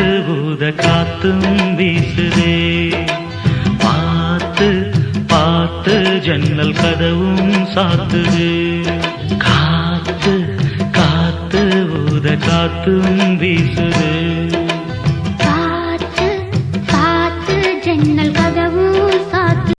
பூத காத்தும் வீசுதே. பார்த்து பார்த்து ஜன்னல் கதவும் சாத்துது. காத்து காத்து பூத காத்தும் வீசுது. பார்த்து பார்த்து ஜன்னல்